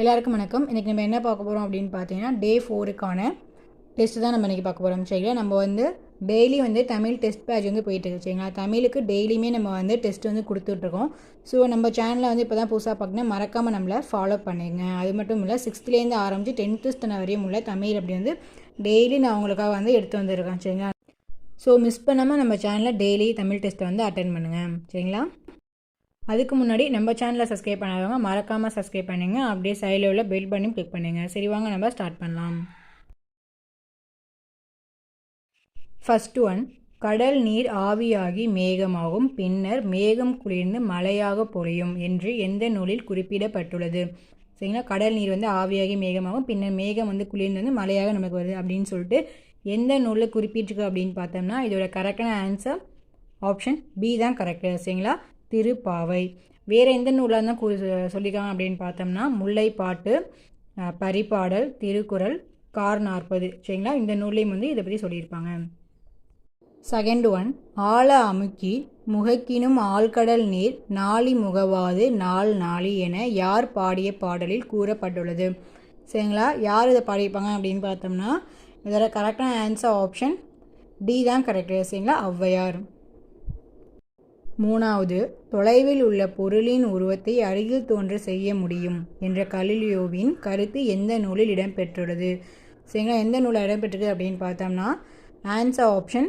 எல்லாருக்கும் வணக்கம். இன்றைக்கி நம்ம என்ன பார்க்க போகிறோம் அப்படின்னு பார்த்தீங்கன்னா டே ஃபோருக்கான டெஸ்ட்டு தான் நம்ம இன்றைக்கி பார்க்க போகிறோம் சரிங்களா? நம்ம வந்து டெய்லி வந்து தமிழ் டெஸ்ட் பேட்ச் வந்து போயிட்டுருக்கு சரிங்களா? தமிழுக்கு டெய்லியுமே நம்ம வந்து டெஸ்ட் வந்து கொடுத்துட்ருக்கோம் ஸோ நம்ம சேனலில் வந்து இப்போ தான் புதுசாக பார்க்கணும் மறக்காமல் நம்மளை ஃபாலோ பண்ணுங்க அது மட்டும் இல்லை சிக்ஸ்த்துலேருந்து ஆரம்பித்து டென்த்து ஸ்டாண்டர்ட் வரையும் உள்ள தமிழ் அப்படி வந்து டெய்லி நான் உங்களுக்காக வந்து எடுத்து வந்திருக்கேன். சரிங்களா? ஸோ மிஸ் பண்ணாமல் நம்ம சேனலில் டெய்லி தமிழ் டெஸ்ட்டை வந்து அட்டன் பண்ணுங்கள் சரிங்களா? அதுக்கு முன்னாடி நம்ம சேனலை சப்ஸ்கிரைப் பண்ணாதவங்க மறக்காமல் சப்ஸ்கிரைப் பண்ணுங்க. அப்படியே சைடில் உள்ள பெல் பண்ணி கிளிக் பண்ணுங்க. சரி வாங்க நம்ம ஸ்டார்ட் பண்ணலாம். ஃபர்ஸ்ட் ஒன் கடல் நீர் ஆவியாகி மேகமாகும். பின்னர் மேகம் குளிர்ந்து மழையாக பொழியும் என்று எந்த நூலில் குறிப்பிடப்பட்டுள்ளது? சரிங்களா? கடல் நீர் வந்து ஆவியாகி மேகமாகும். பின்னர் மேகம் வந்து குளிர்ந்து வந்து மழையாக நமக்கு வருது அப்படின்னு சொல்லிட்டு எந்த நூலில் குறிப்பிட்டிருக்கு அப்படின்னு பார்த்தோம்னா இதோட கரெக்டான ஆன்சர் ஆப்ஷன் பி தான் கரெக்டு சரிங்களா? திருப்பாவை. வேறு எந்த நூலாக தான் கூ சொல்லியிருக்காங்க அப்படின்னு பார்த்தோம்னா முல்லைப்பாட்டு பரிபாடல் திருக்குறள் கார் நாற்பது. சரிங்களா? இந்த நூல்லையும் வந்து இதை பற்றி சொல்லியிருப்பாங்க. செகண்ட் ஒன் ஆழ அமுக்கி முகக்கினும் ஆழ்கடல் நீர் நாளி முகவாது நாள் நாளி என யார் பாடிய பாடலில் கூறப்பட்டுள்ளது? சரிங்களா? யார் இதை பாடியிருப்பாங்க அப்படின்னு பார்த்தோம்னா இதோட கரெக்டான ஆன்சர் ஆப்ஷன் டி தான் கரெக்டு சரிங்களா? ஔவையார். மூணாவது தொலைவில் உள்ள பொருளின் உருவத்தை அருகில் தோன்ற செய்ய முடியும் என்ற கலிலியோவின் கருத்து எந்த நூலில் இடம்பெற்றுள்ளது? சரிங்களா எந்த நூலில் இடம்பெற்றிருக்கு அப்படின்னு பார்த்தோம்னா ஆன்சர் ஆப்ஷன்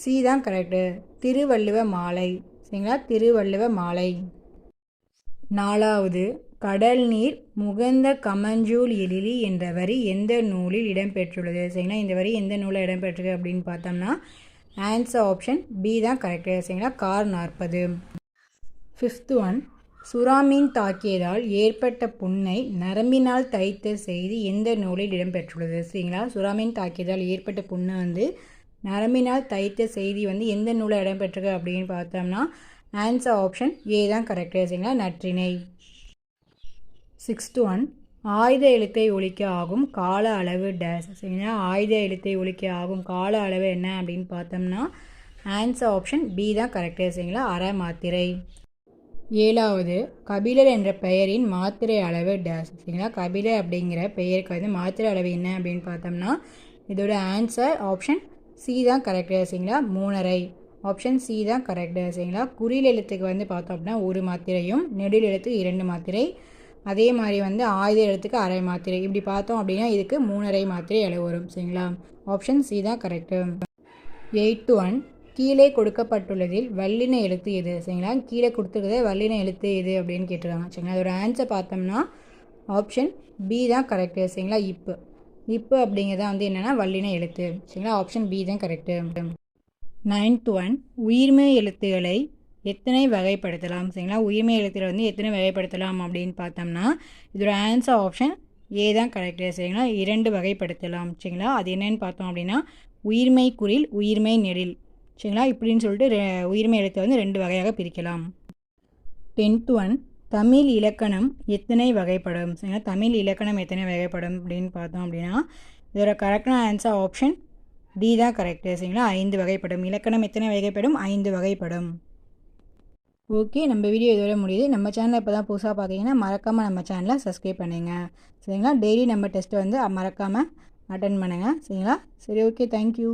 சி தான் கரெக்டு திருவள்ளுவ மாலை. சரிங்களா திருவள்ளுவ மாலை. நாலாவது கடல் நீர் முகந்த கமஞ்சூல் எழிலி என்ற வரி எந்த நூலில் இடம்பெற்றுள்ளது? சரிங்களா இந்த வரி எந்த நூலில் இடம்பெற்றிருக்கு அப்படின்னு பார்த்தோம்னா ஆன்சர் ஆப்ஷன் பி தான் கரெக்டாக சரிங்களா கார் நாற்பது. ஃபிஃப்த் ஒன் சுறாமீன் தாக்கியதால் ஏற்பட்ட புண்ணை நரம்பினால் தைத்த செய்தி எந்த நூலில் இடம்பெற்றுள்ளது? சரிங்களா? சுறாமீன் தாக்கியதால் ஏற்பட்ட புண்ணை வந்து நரம்பினால் தைத்த செய்தி வந்து எந்த நூலில் இடம்பெற்றிருக்கு அப்படின்னு பார்த்தோம்னா ஆன்சர் ஆப்ஷன் ஏ தான் கரெக்டாக சரிங்களா? நற்றினை. சிக்ஸ்த் ஒன் ஆயுத எழுத்தை ஒழிக்க ஆகும் கால அளவு டேஸ் சரிங்களா ஆயுத எழுத்தை ஒழிக்க ஆகும் கால அளவு என்ன அப்படின்னு பார்த்தோம்னா ஆன்சர் ஆப்ஷன் பி தான் கரெக்டு சரிங்களா? அரை மாத்திரை. ஏழாவது கபிலர் என்ற பெயரின் மாத்திரை அளவு டேஸ் சரிங்களா? கபிலர் அப்படிங்கிற பெயருக்கு வந்து மாத்திரை அளவு என்ன அப்படின்னு பார்த்தோம்னா இதோட ஆன்சர் ஆப்ஷன் சி தான் கரெக்டு சரிங்களா? மூணரை. ஆப்ஷன் சி தான் கரெக்டு சரிங்களா? குறில் எழுத்துக்கு வந்து பார்த்தோம் அப்படின்னா ஒரு மாத்திரையும் நெடில் எழுத்துக்கு இரண்டு மாத்திரை. அதே மாதிரி வந்து ஆயுத எழுத்துக்கு அரை மாத்திரை. இப்படி பார்த்தோம் அப்படின்னா இதுக்கு மூணரை மாத்திரை அளவு வரும். சரிங்களா? ஆப்ஷன் சி தான் கரெக்டு எயிட் ஒன் கீழே கொடுக்கப்பட்டுள்ளதில் வல்லின எழுத்து எது? சரிங்களா? கீழே கொடுத்துருக்கத வல்லின எழுத்து எது அப்படின்னு கேட்டுருக்காங்க. சரிங்களா? அதோட ஆன்சர் பார்த்தோம்னா ஆப்ஷன் பி தான் கரெக்டு சரிங்களா? இப்பு இப்பு அப்படிங்கிறது வந்து என்னென்னா வல்லின எழுத்து. சரிங்களா? ஆப்ஷன் பி தான் கரெக்டு நைன்த் ஒன் உயிர்மை எழுத்துக்களை எத்தனை வகைப்படுத்தலாம் சரிங்களா? உயிர்மை எழுத்துக்களை வந்து எத்தனை வகைப்படுத்தலாம் அப்படின்னு பார்த்தோம்னா இதோட ஆன்சர் ஆப்ஷன் ஏ தான் கரெக்டு சரிங்களா? இரண்டு வகைப்படுத்தலாம் சரிங்களா? அது என்னன்னு பார்த்தோம் அப்படின்னா உயிர்மை குரில் உயிர்மை நெடில் சரிங்களா? இப்படின்னு சொல்லிட்டு ரெ- உயிர்மை எழுத்தை வந்து ரெண்டு வகையாக பிரிக்கலாம். டென்த் ஒன் தமிழ் இலக்கணம் எத்தனை வகைப்படும் சரிங்களா? தமிழ் இலக்கணம் எத்தனை வகைப்படும் அப்படின்னு பார்த்தோம் அப்படின்னா இதோட கரெக்டான ஆன்சர் ஆப்ஷன் டி தான் கரெக்டு சரிங்களா? ஐந்து வகைப்படும். இலக்கணம் எத்தனை வகைப்படும்? ஐந்து வகைப்படும். ஓகே நம்ம வீடியோ இதோட முடியுது. நம்ம சேனலை இப்போ தான் புதுசாக பார்க்குறீங்கன்னா மறக்காமல் நம்ம சேனலை சப்ஸ்கிரைப் பண்ணுங்க. சரிங்களா? டெய்லி நம்ம டெஸ்ட்டை வந்து மறக்காமல் அட்டன் பண்ணுங்கள் சரிங்களா? சரி ஓகே. தேங்க்யூ